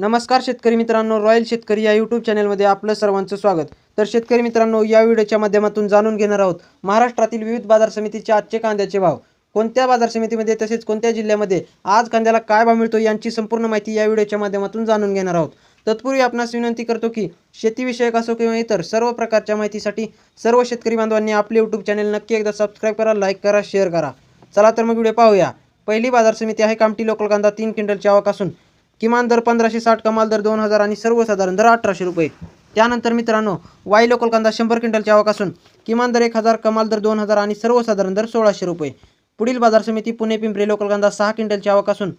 नमस्कार शेतकरी मित्रांनो रॉयल शेतकरी या यूट्यूब चॅनलमध्ये आपलं सर्वांचं स्वागत. तर शेतकरी मित्रांनो या व्हिडिओच्या माध्यमातून जाणून घेणार आहोत महाराष्ट्रातील विविध बाजार समितीचे आजचे कांद्याचे भाव. कोणत्या बाजार समितीमध्ये तसेच कोणत्या जिल्ह्यामध्ये आज कांद्याला काय भाव मिळतो यांची संपूर्ण माहिती या व्हिडिओच्या माध्यमातून जाणून घेणार आहोत. तत्पूर्वी आपणास विनंती करतो की शेतीविषयक असो किंवा इतर सर्व प्रकारच्या माहितीसाठी सर्व शेतकरी बांधवांनी आपले यूट्यूब चॅनल नक्की एकदा सबस्क्राईब करा लाईक करा शेअर करा. चला तर मग व्हिडिओ पाहूया. पहिली बाजार समिती आहे कामटी लोकल कांदा तीन क्विंटलची आवक असून किमान दर पंधराशे साठ कमाल दर दोन हजार आणि सर्वसाधारण दर अठराशे रुपये. त्यानंतर मित्रांनो वाई लोकल कांदा शंभर क्विंटलची आवक असून किमान दर एक हजार कमाल दर दोन हजार आणि सर्वसाधारण दर सोळाशे रुपये. पुढील बाजार समिती पुणे पिंपरी लोकल कांदा सहा क्विंटलची आवक असून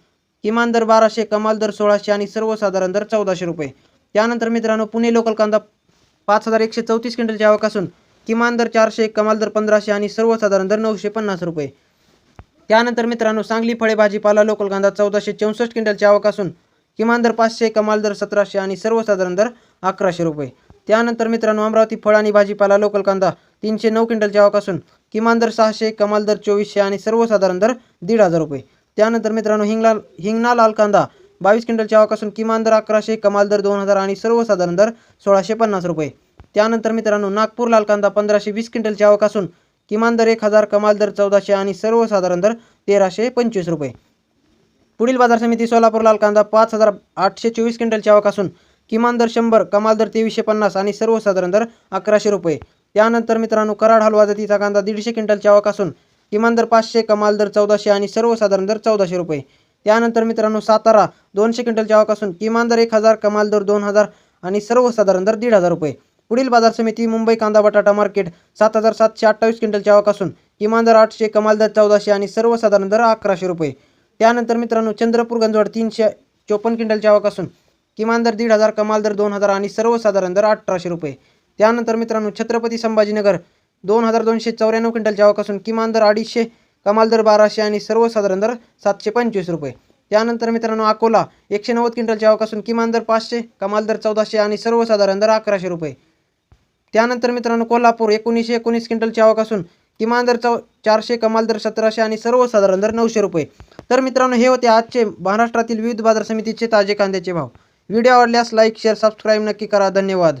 किमान दर बाराशे कमाल दर सोळाशे आणि सर्वसाधारण दर चौदाशे रुपये. त्यानंतर मित्रांनो पुणे लोकल कांदा पाच हजार एकशे चौतीस क्विंटलची आवक असून किमान दर चारशे कमाल दर पंधराशे आणि सर्वसाधारण दर नऊशे पन्नास रुपये. त्यानंतर मित्रांनो सांगली फळे भाजीपाला लोकल कांदा चौदाशे चौसष्ट क्विंटलची आवक असून किमान दर पाचशे कमाल दर सतराशे आणि सर्वसाधारण दर अकराशे रुपये. त्यानंतर मित्रांनो अमरावती फळ आणि भाजीपाला लोकल कांदा तीनशे नऊ क्विंटलची आवक असून किमान दर सहाशे कमाल दर चोवीसशे आणि सर्वसाधारण दर दीड हजार रुपये. त्यानंतर मित्रांनो हिंगला हिंगणा लाल कांदा बावीस क्विंटलची आवक असून किमान दर अकराशे कमाल दर दोन हजार आणि सर्वसाधारण दर सोळाशे पन्नास रुपये. त्यानंतर मित्रांनो नागपूर लाल कांदा पंधराशे वीस क्विंटलची आवक असून किमान दर एक हजार कमाल दर चौदाशे आणि सर्वसाधारण दर तेराशे पंचवीस रुपये. पुढील बाजार समिती सोलापूर लाल कांदा पाच हजार आठशे चोवीस क्विंटलची आवक असून किमान दर शंभर कमाल दर तेवीसशे पन्नास आणि सर्वसाधारण दर अकराशे रुपये. त्यानंतर मित्रांनो कराड हलवा जातीचा कांदा दीडशे क्विंटलची आवक असून किमान दर पाचशे कमाल दर चौदाशे आणि सर्वसाधारण दर चौदाशे रुपये. त्यानंतर मित्रांनो सातारा दोनशे क्विंटलची आवक असून किमान दर एक हजार कमाल दर दोन हजार आणि सर्वसाधारण दर दीड हजार रुपये. पुढील बाजार समिती मुंबई कांदा बटाटा मार्केट सात हजार सातशे अठ्ठावीस क्विंटलची आवक असून किमान दर आठशे कमाल दर चौदाशे आणि सर्वसाधारण दर अकराशे रुपये. त्यानंतर मित्रांनो चंद्रपूर गंजवाड तीनशे चोपन्न क्विंटलची आवक असून किमान दर दीड हजार कमाल दर दोन हजार आणि सर्वसाधारण दर अठराशे रुपये. त्यानंतर मित्रांनो छत्रपती संभाजीनगर दोन हजार दोनशे चौऱ्याण्णव क्विंटलची आवक असून किमान दर अडीचशे कमाल दर बाराशे आणि सर्वसाधारण दर सातशे पंचवीस रुपये. त्यानंतर मित्रांनो अकोला एकशे नव्वद क्विंटलची आवक असून किमान दर पाचशे कमाल दर चौदाशे आणि सर्वसाधारण दर अकराशे रुपये. त्यानंतर मित्रांनो कोल्हापूर एकोणीसशे एकोणीस क्विंटलची आवक असून किमान दर चौ चारशे कमाल दर सतराशे आणि सर्वसाधारण दर नऊशे रुपये. तर मित्रांनो हे होते आजचे महाराष्ट्रातील विविध बाजार समितीचे ताजे कांद्याचे भाव. व्हिडिओ आवडल्यास लाईक शेअर सबस्क्राईब नक्की करा. धन्यवाद.